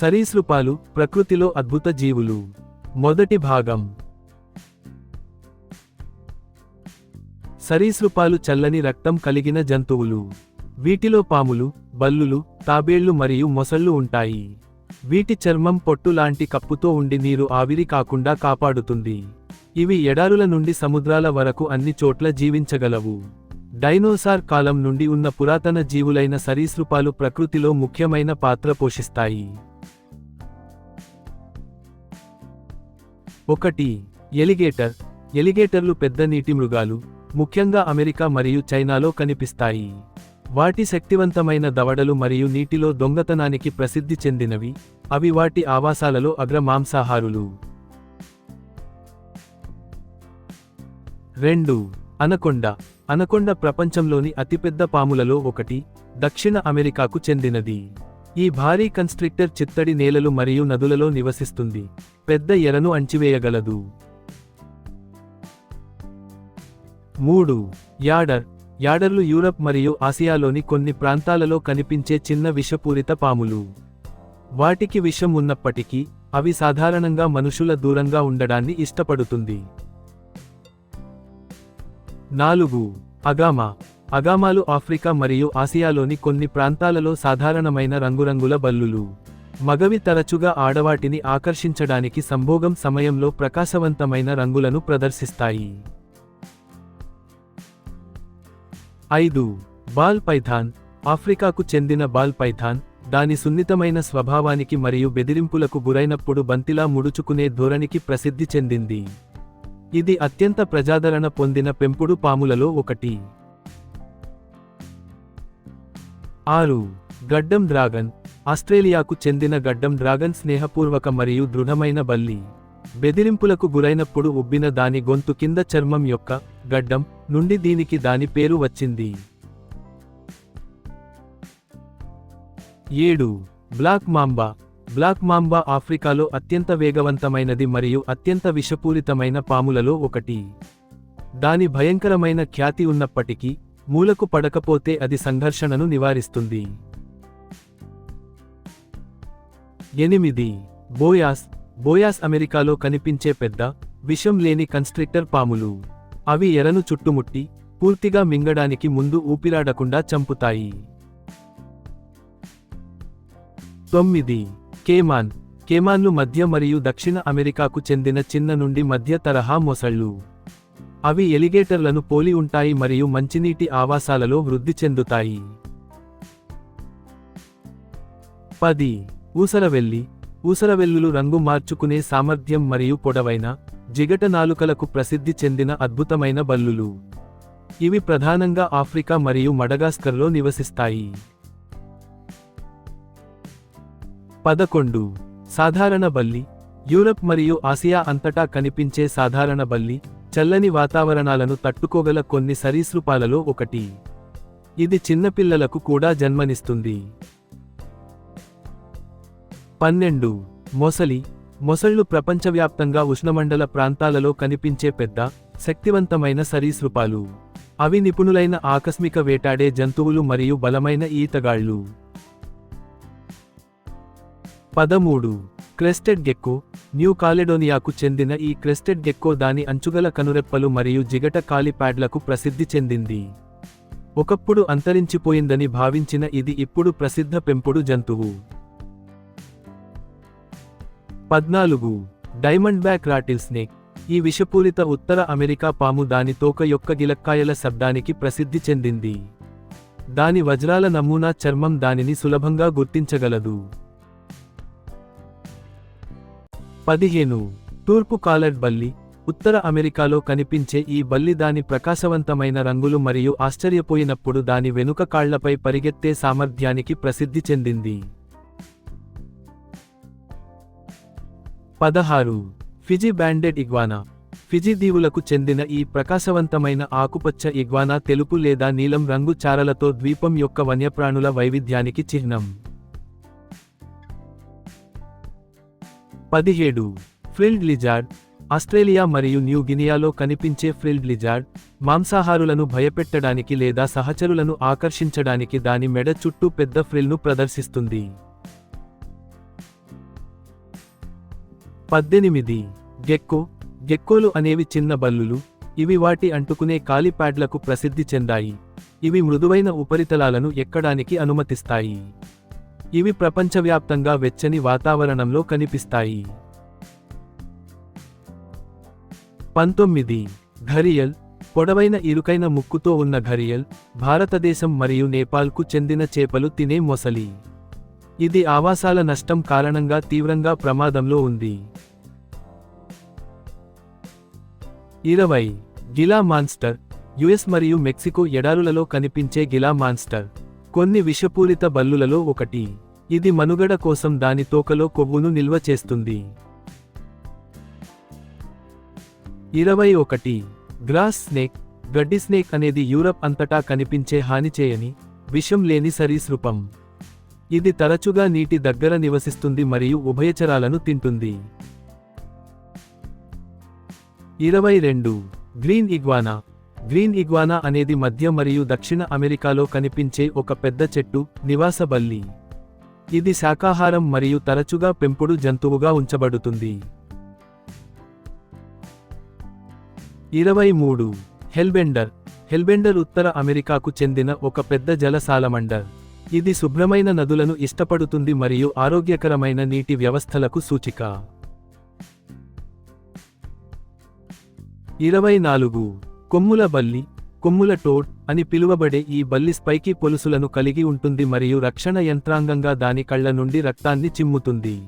సరీసృపాలు ప్రకృతిలో అద్భుత జీవులు. మొదటి భాగం. సరీసృపాలు చల్లని రక్తం కలిగిన జంతువులు. వీటిలో పాములు బల్లులు తాబేళ్ళు మరియు మొసళ్ళు ఉంటాయి. వీటి చర్మం పొట్టు లాంటి కప్పుతో ఉండి నీరు ఆవిరి కాకుండా కాపాడుతుంది. ఇవి ఎడారుల నుండి సముద్రాల వరకు అన్ని చోట్ల జీవించగలవు. డైనోసార్ కాలం నుండి ఉన్న పురాతన జీవులైన సరీసృపాలు ప్రకృతిలో ముఖ్యమైన పాత్ర పోషిస్తాయి. ఒకటి ఎలిగేటర్. ఎలిగేటర్లు పెద్ద నీటి మృగాలు ముఖ్యంగా అమెరికా మరియు చైనాలో కనిపిస్తాయి. వాటి శక్తివంతమైన దవడలు మరియు నీటిలో దొంగతనానికి ప్రసిద్ధి చెందినవి. అవి వాటి ఆవాసాలలో అగ్ర మాంసాహారులు. రెండు అనకొండ. అనకొండ ప్రపంచంలోని అతిపెద్ద పాములలో ఒకటి దక్షిణ అమెరికాకు చెందినది. ఈ భారీ కన్స్ట్రిక్టర్ చిత్తడి నేలలు మరియు నదులలో నివసిస్తుంది. పెద్ద ఎరను అంచివేయగలదు మూడు యాడర్. యాడర్లు యూరప్ మరియు ఆసియాలోని కొన్ని ప్రాంతాలలో కనిపించే చిన్న విషపూరిత పాములు. వాటికి విషం ఉన్నప్పటికీ అవి సాధారణంగా మనుషుల దూరంగా ఉండడాన్ని ఇష్టపడుతుంది. నాలుగు. అగామా. అగామాలు ఆఫ్రికా మరియు ఆసియాలోని కొన్ని ప్రాంతాలలో సాధారణమైన రంగురంగుల బల్లులు. మగవి తరచుగా ఆడవాటిని ఆకర్షించడానికి సంభోగం సమయంలో ప్రకాశవంతమైన రంగులను ప్రదర్శిస్తాయి. ఐదు. Ball python. ఆఫ్రికాకు చెందిన బాల్ పైథాన్ దాని సున్నితమైన స్వభావానికి మరియు బెదిరింపులకు గురైనప్పుడు బంతిలా ముడుచుకునే ధోరణికి ప్రసిద్ధి చెందింది. ఇది అత్యంత ప్రజాదరణ పొందిన పెంపుడు పాములలో ఒకటి. ఆరు. గడ్డం డ్రాగన్. ఆస్ట్రేలియాకు చెందిన గడ్డం డ్రాగన్ స్నేహపూర్వక మరియు దృఢమైన బల్లి. బెదిరింపులకు గురైనప్పుడు ఉబ్బిన దాని గొంతు కింద చర్మం యొక్క గడ్డం నుండి దీనికి దాని పేరు వచ్చింది. ఏడు. Black mamba. బ్లాక్ మాంబా ఆఫ్రికాలో అత్యంత వేగవంతమైనది మరియు అత్యంత విషపూరితమైన పాములలో ఒకటి. దాని భయంకరమైన ఖ్యాతి ఉన్నప్పటికీ మూలకు పడకపోతే అది సంఘర్షణను నివారిస్తుంది. ఎనిమిది. బోయాస్. బోయాస్ అమెరికాలో కనిపించే పెద్ద విషం లేని కన్స్ట్రిక్టర్ పాములు. అవి ఎరను చుట్టుముట్టి పూర్తిగా మింగడానికి ముందు ఊపిరాడకుండా చంపుతాయి. తొమ్మిది. కేమాన్. కేమాన్లు మధ్య మరియు దక్షిణ అమెరికాకు చెందిన చిన్న నుండి మధ్య తరహా మొసళ్ళు. అవి ఎలిగేటర్లను పోలి ఉంటాయి మరియు మంచినీటి ఆవాసాలలో వృద్ధి చెందుతాయి. పది. ఊసరవెల్లి. ఊసరవెల్లులు రంగు మార్చుకునే సామర్థ్యం మరియు పొడవైన జిగట నాలుకలకు ప్రసిద్ధి చెందిన అద్భుతమైన బల్లులు. ఇవి ప్రధానంగా ఆఫ్రికా మరియు మడగాస్కర్లో నివసిస్తాయి. పదకొండు. సాధారణ బల్లి. యూరప్ మరియు ఆసియా అంతటా కనిపించే సాధారణ బల్లి చల్లని వాతావరణాలను తట్టుకోగల కొన్ని సరీసృపాలలో ఒకటి. ఇది చిన్నపిల్లలకు కూడా జన్మనిస్తుంది. పన్నెండు. మొసలి. మొసళ్ళు ప్రపంచవ్యాప్తంగా ఉష్ణమండల ప్రాంతాలలో కనిపించే పెద్ద శక్తివంతమైన సరీసృపాలు. అవి నిపుణులైన ఆకస్మిక వేటాడే జంతువులు మరియు బలమైన ఈతగాళ్ళు పదమూడు. క్రెస్టెడ్ గెక్కో న్యూ కాలెడోనియాకు చెందిన ఈ క్రెస్టెడ్ గెక్కో దాని అంచుగల కనురెప్పలు మరియు జిగట కాలిప్యాడ్లకు ప్రసిద్ధి చెందింది. ఒకప్పుడు అంతరించిపోయిందని భావించిన ఇది ఇప్పుడు ప్రసిద్ధ పెంపుడు జంతువు. పద్నాలుగు. డైమండ్ బ్యాక్ రాటిల్ స్నేక్ ఈ విషపూరిత ఉత్తర అమెరికా పాము దాని తోక యొక్క గిలక్కాయల శబ్దానికి ప్రసిద్ధి చెందింది. దాని వజ్రాల నమూనా చర్మం దానిని సులభంగా గుర్తించగలదు. పదిహేను. తూర్పు కాలర్ బల్లి ఉత్తర అమెరికాలో కనిపించే ఈ బల్లి దాని ప్రకాశవంతమైన రంగులు మరియు ఆశ్చర్యపోయినప్పుడు దాని వెనుక కాళ్ళపై పరిగెత్తే సామర్థ్యానికి ప్రసిద్ధి చెందింది. పదహారు. Fiji banded ఇగ్వానా. ఫిజి దీవులకు చెందిన ఈ ప్రకాశవంతమైన ఆకుపచ్చ ఇగ్వానా తెలుపు లేదా నీలం రంగు చారలతో ద్వీపం యొక్క వన్యప్రాణుల వైవిధ్యానికి చిహ్నం. పదిహేడు. ఫ్రిల్డ్ లిజార్డ్ ఆస్ట్రేలియా మరియు న్యూ గినియాలో కనిపించే ఫ్రిల్డ్ లిజార్డ్ మాంసాహారులను భయపెట్టడానికి లేదా సహచరులను ఆకర్షించడానికి దాని మెడ చుట్టూ పెద్ద ఫ్రిల్ను ప్రదర్శిస్తుంది. పద్దెనిమిది. గెక్కో గెక్కోలు అనేవి చిన్న బల్లులు ఇవి వాటి అంటుకునే కాలిప్యాడ్లకు ప్రసిద్ధి చెందాయి. ఇవి మృదువైన ఉపరితలాలను ఎక్కడానికి అనుమతిస్తాయి. ఇవి ప్రపంచవ్యాప్తంగా వెచ్చని వాతావరణంలో కనిపిస్తాయి. పంతొమ్మిది. ఘరియల్ పొడవైన ఇరుకైన ముక్కుతో ఉన్న ఘరియల్ భారతదేశం మరియు నేపాల్కు చెందిన చేపలు తినే మొసలి. ఇది ఆవాసాల నష్టం కారణంగా తీవ్రంగా ప్రమాదంలో ఉంది. ఇరవై. గిలా మాన్స్టర్ యుఎస్ మరియు మెక్సికో ఎడారులలో కనిపించే గిలా మాన్స్టర్. కొన్ని విషపూరిత బల్లులలో ఒకటి. ఇది మనుగడ కోసం దాని తోకలో కొవ్వును నిల్వ చేస్తుంది. ఇరవై ఒకటి. గ్రాస్ స్నేక్ గడ్డి స్నేక్ అనేది యూరప్ అంతటా కనిపించే హాని చేయని విషం లేని సరీసృపం. ఇది తరచుగా నీటి దగ్గర నివసిస్తుంది మరియు ఉభయచరాలను తింటుంది. ఇరవై రెండు. గ్రీన్ ఇగ్వానా. గ్రీన్ ఇగ్వానా అనేది మధ్య మరియు దక్షిణ అమెరికాలో కనిపించే ఒక పెద్ద చెట్టు నివాస బల్లి. ఇది శాకాహారం మరియు తరచుగా పెంపుడు జంతువుగా ఉంచబడుతుంది. ఇరవై మూడు. హెల్బెండర్. హెల్బెండర్ ఉత్తర అమెరికాకు చెందిన ఒక పెద్ద జల సాలమండర్ ఇది శుభ్రమైన నదులను ఇష్టపడుతుంది మరియు ఆరోగ్యకరమైన నీటి వ్యవస్థలకు సూచిక. ఇరవై నాలుగు. కొమ్ముల బల్లి. కొమ్ముల టోడ్ అని పిలువబడే ఈ బల్లి స్పైకి పొలుసులను కలిగి ఉంటుంది మరియు రక్షణ యంత్రాంగంగా దాని కళ్ళ నుండి రక్తాన్ని చిమ్ముతుంది.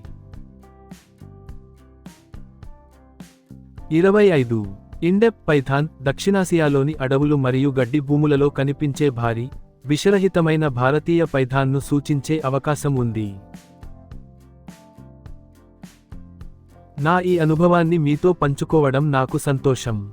ఇరవై ఐదు. ఇండెప్ పైథాన్ దక్షిణాసియాలోని అడవులు మరియు గడ్డి భూములలో కనిపించే భారీ విషరహితమైన భారతీయ పైథాన్ను సూచించే అవకాశం ఉంది. నా ఈ అనుభవాన్ని మీతో పంచుకోవడం నాకు సంతోషం.